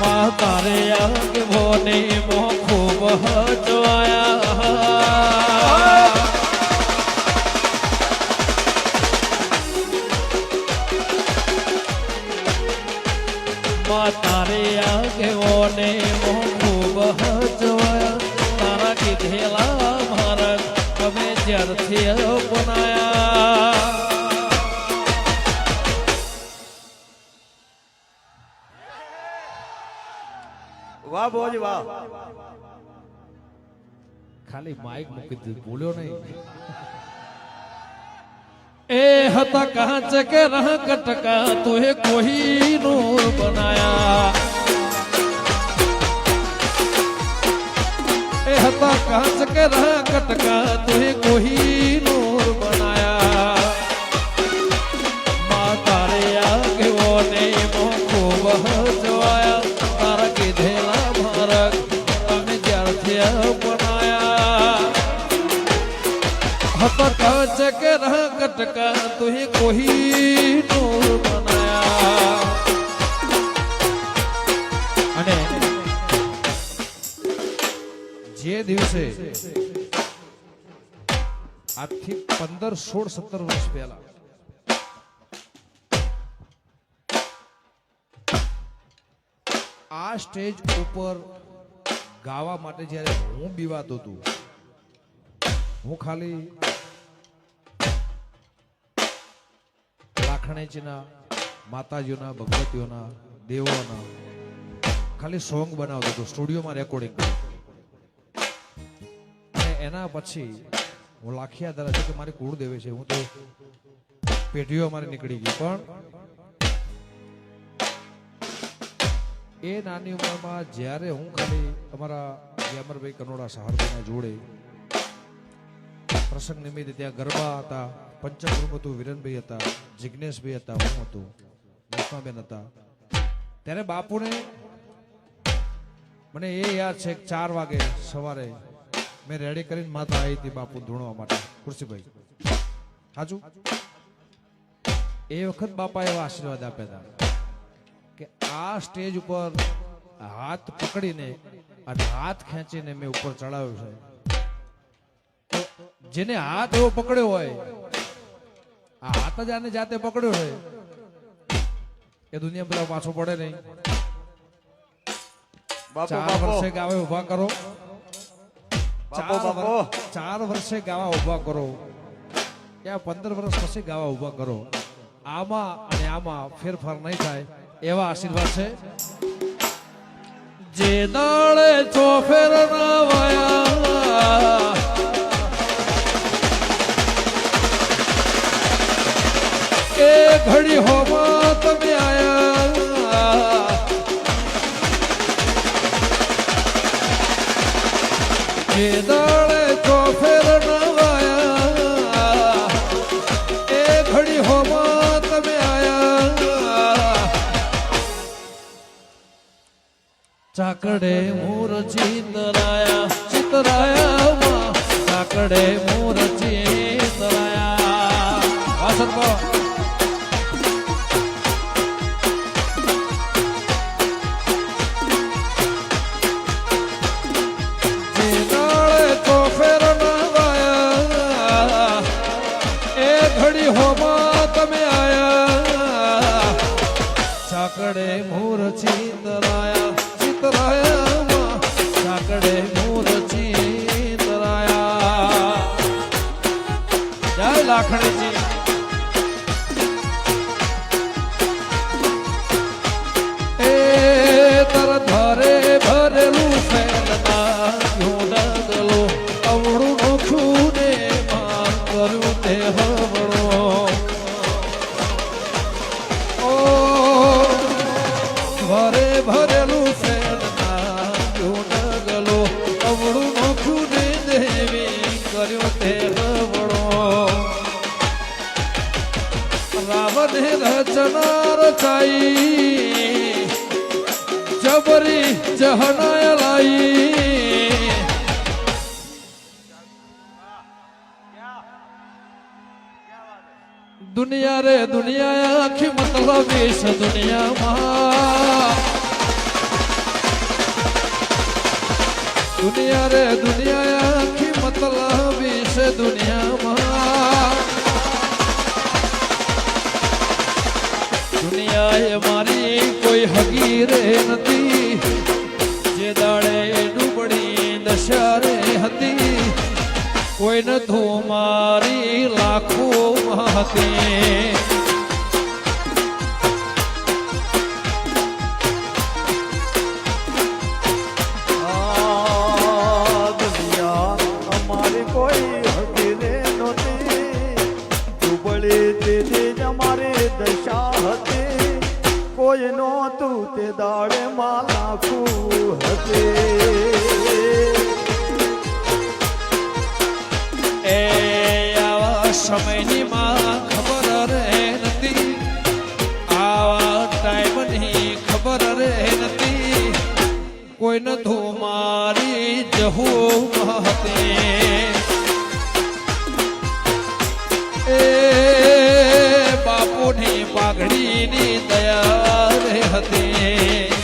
માં તારે આગવો ને મો ખૂબ હચવાયા. માં તારે આગવો ને મો ખૂબ હચવાયા. તારા કીધેલા મારા તમે જ્યારથી અપનાયા. વાહ ભોજ વાહ. ખાલી માઇક મૂકી દીધું બોલ્યો નહીં. એ હતા કાંચ કે રહ કટકા તુહે કોઈ નો બનાયા. એ હતા કાંચ કે રહ કટકા તો કોઈ કટકા તુહે કોઈ નૂર બનાયા અને જે દિવસે આજથી પંદર, સોળ, સત્તર વર્ષ પહેલા આ સ્ટેજ ઉપર ગાવા માટે જ્યારે હું બીવાતો હતો, હું ખાલી લાખણેજીના માતાજીઓના, ભગવતીઓના, દેવોના. ખાલી સોંગ બનાવતો હતો, સ્ટુડિયોમાં રેકોર્ડિંગ અને એના પછી હું લાખિયા દ્વારા કે મારી કુળદેવી છે, હું તો પેઢીઓ મારી નીકળી ગઈ. પણ એ નાની ઉંમરમાં જ્યારે હું ખાલી અમારા ગ્યામરભાઈ કનોડા સહારભાઈના જોડે પ્રસંગ નિમિત્તે ત્યાં ગરબા હતા, પંચકર્મ હતું વિરનભાઈ હતા જિજ્ઞેશભાઈ હતા, હું હતું વૈષ્ણવબેન હતા. ત્યારે બાપુને મને એ યાદ છે ચાર વાગે સવારે મેં રેડી કરીને માતા આવી હતી બાપુ ધૂણવા માટે. ખુરશીભાઈ. સાચું એ વખત બાપા એવા આશીર્વાદ આપ્યા હતા કે આ સ્ટેજ ઉપર હાથ પકડીને અને હાથ ખેંચીને મેં ઉપર ચડાવ્યો છે. જેને હાથ એવો પકડ્યો હોય આ હાથ જ આને જાતે પકડ્યો હોય એ દુનિયા બધા પાછો પડે નહીં. ચાર વર્ષે ગાવે ઊભા કરો. ચાર વર્ષે ગાવા ઊભા કરો. ત્યાં પંદર વર્ષ પછી ગાવા ઊભા કરો. આમાં અને આમાં ફેરફાર નહીં થાય એવા આશીર્વાદ છે. જે દાડે ચોફેર ના વાયા ઘડી હોમાં તમે આયા. જે દાડે ચોફેર નવાયા. એ ઘડી હોમાં તમે આયા. ચાકડે મોર ચિતરાયા ચિતરાયા. ચાકડે મોર ચિતરાયા ચાકડે મોર ચિતરાયા ચિતરાયા ચાકડે મોર ચિતરાયા. જય લાખણીજી ની રચના રચાઈ જબરી જહનાય લાઈ. દુનિયા રે દુનિયા આખી મતલબ દુનિયામાં. દુનિયા રે દુનિયા આખી કોઈ રે નથી જે દાડે ડૂબડી દશા રે હતી. કોઈ ધુમારી મારી લાખો હતી. તે દાડે માં લાખું હતે એ આવા સમયની માં ખબર રે નથી. આવા ટાઈમની ખબર રે નથી. કોઈને નતું મારી જહુ હતી એ બાપુની પાઘડીની દયા રે હતી.